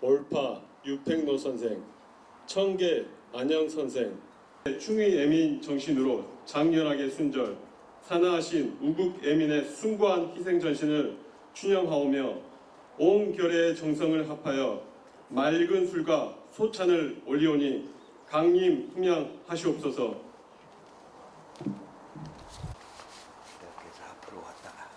올파 유팽노 선생, 청계 안영 선생, 충의 애민 정신으로 장렬하게 순절, 산하하신 우국 애민의 숭고한 희생 전신을 춘영하오며 온 결의의 정성을 합하여 맑은 술과 소찬을 올리오니 강림 풍양하시옵소서. 이렇게 해서 앞으로 왔다가